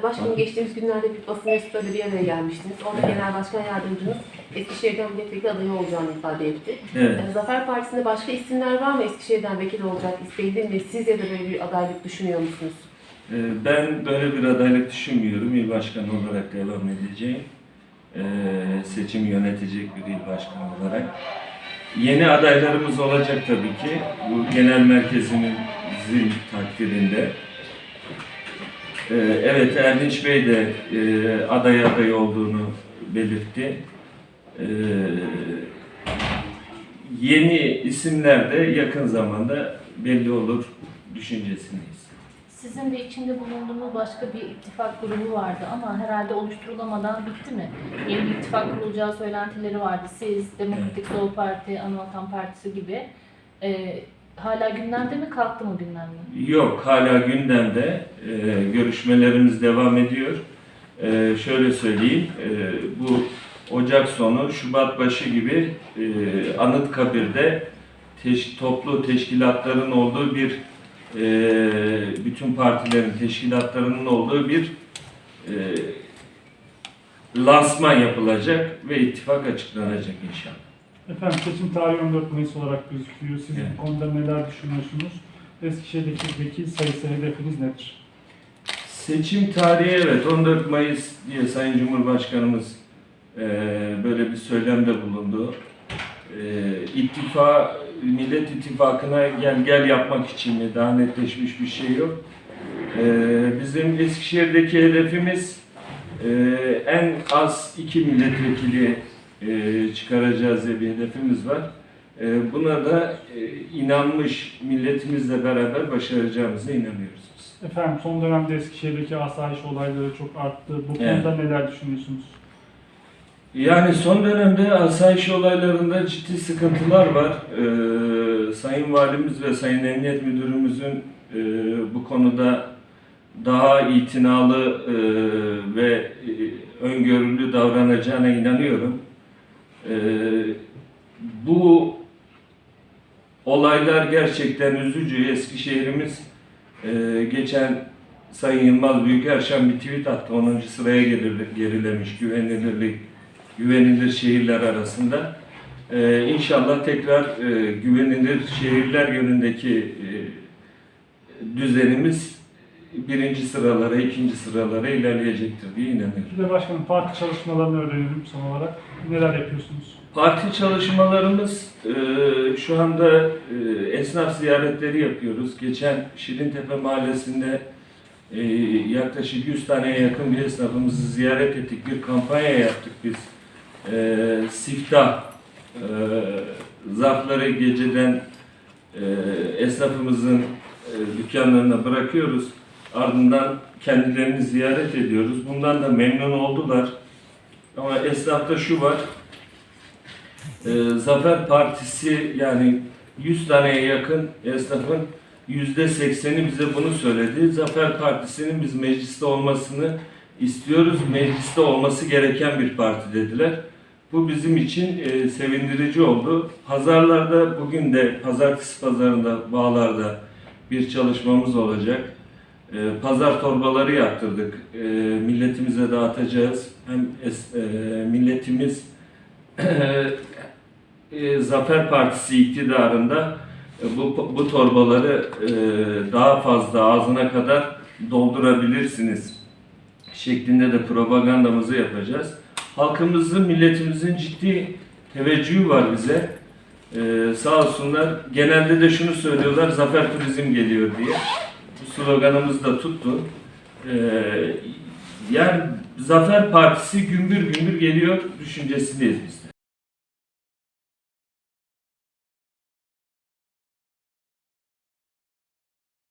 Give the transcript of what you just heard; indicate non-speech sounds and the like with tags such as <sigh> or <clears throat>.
Ee, Başkanım geçtiğimiz günlerde bir basın mensuplarıyla bir araya gelmiştiniz. Orada Genel Başkan Yardımcınız Eskişehir'den milletvekili adayı olacağını ifade etti. Evet. Ee, Zafer Partisi'nde başka isimler var mı Eskişehir'den vekil olacak isteğinde mi? Siz ya da böyle bir adaylık düşünüyor musunuz? Ee, Ben böyle bir adaylık düşünmüyorum. İl başkanı olarak devam edeceğim. Ee, Seçimi yönetecek bir il başkanı olarak. Yeni adaylarımız olacak tabii ki. Bu genel merkezimizin takdirinde. Ee, Evet Erdinç Bey de e, aday adayı olduğunu belirtti. Ee, Yeni isimler de yakın zamanda belli olur düşüncesindeyiz. Sizin de içinde bulunduğunuz başka bir ittifak grubu vardı ama herhalde oluşturulamadan bitti mi? Yeni bir ittifak kurulacağı söylentileri vardı. Siz, Demokratik Sol Parti, Anavatan Partisi gibi. Ee, hala gündemde mi, kalktı mı gündemden? Yok, hala gündemde. Ee, görüşmelerimiz devam ediyor. Ee, şöyle söyleyeyim, e, bu Ocak sonu, Şubat başı gibi e, Anıtkabir'de teş- toplu teşkilatların olduğu bir, e, bütün partilerin teşkilatlarının olduğu bir e, lansman yapılacak ve ittifak açıklanacak inşallah. Efendim seçim tarihi 14 Mayıs olarak gözüküyor. Siz Evet. bu konuda neler düşünüyorsunuz? Eskişehir'deki vekil sayısı hedefiniz nedir? Seçim tarihi evet 14 Mayıs diye Sayın Cumhurbaşkanımız eee, böyle bir söylemde bulundu. Eee ittifa, Millet İttifakı'na gel gel yapmak için mi daha netleşmiş bir şey yok. Eee, bizim Eskişehir'deki hedefimiz eee, en az iki milletvekili eee, çıkaracağız diye bir hedefimiz var. Eee, buna da eee, inanmış milletimizle beraber başaracağımıza inanıyoruz biz. Efendim son dönemde Eskişehir'deki asayiş olayları çok arttı. Bu Evet. konuda neler düşünüyorsunuz? Yani son dönemde asayiş olaylarında ciddi sıkıntılar var. Ee, Sayın Valimiz ve Sayın Emniyet Müdürümüzün e, bu konuda daha itinalı e, ve e, öngörülü davranacağına inanıyorum. E, bu olaylar gerçekten üzücü. Eskişehir'imiz e, geçen Sayın Yılmaz Büyükerşen bir tweet attı. 10. sıraya gelir- gerilemiş güvenilirlik güvenilir şehirler arasında. Ee, inşallah tekrar e, güvenilir şehirler yönündeki e, düzenimiz birinci sıralara, ikinci sıralara ilerleyecektir diye inanıyorum. Bir de başkanım parti çalışmalarını öğrenelim son olarak. Neler yapıyorsunuz? Parti çalışmalarımız e, şu anda e, esnaf ziyaretleri yapıyoruz. Geçen Şirintepe Mahallesi'nde e, yaklaşık 100 taneye yakın bir esnafımızı ziyaret ettik. Bir kampanya yaptık biz. E, siftah e, zarfları geceden e, esnafımızın e, dükkanlarına bırakıyoruz. Ardından kendilerini ziyaret ediyoruz. Bundan da memnun oldular. Ama esnafta şu var, e, Zafer Partisi yani 100 taneye yakın esnafın yüzde sekseni bize bunu söyledi. Zafer Partisi'nin biz mecliste olmasını istiyoruz. Mecliste olması gereken bir parti dediler. Bu bizim için e, sevindirici oldu. Pazarlarda bugün de pazartesi pazarında bağlarda bir çalışmamız olacak. E, pazar torbaları yaptırdık. E, milletimize dağıtacağız. Hem es- e, milletimiz <clears throat> e, Zafer Partisi iktidarında e, bu, bu torbaları e, daha fazla ağzına kadar doldurabilirsiniz şeklinde de propagandamızı yapacağız. Halkımızın, milletimizin ciddi teveccühü var bize. E, sağ olsunlar. Genelde de şunu söylüyorlar, Zafer Turizm geliyor diye. Bu sloganımız da tuttu. E, yani Zafer Partisi gümbür gümbür geliyor düşüncesindeyiz biz de.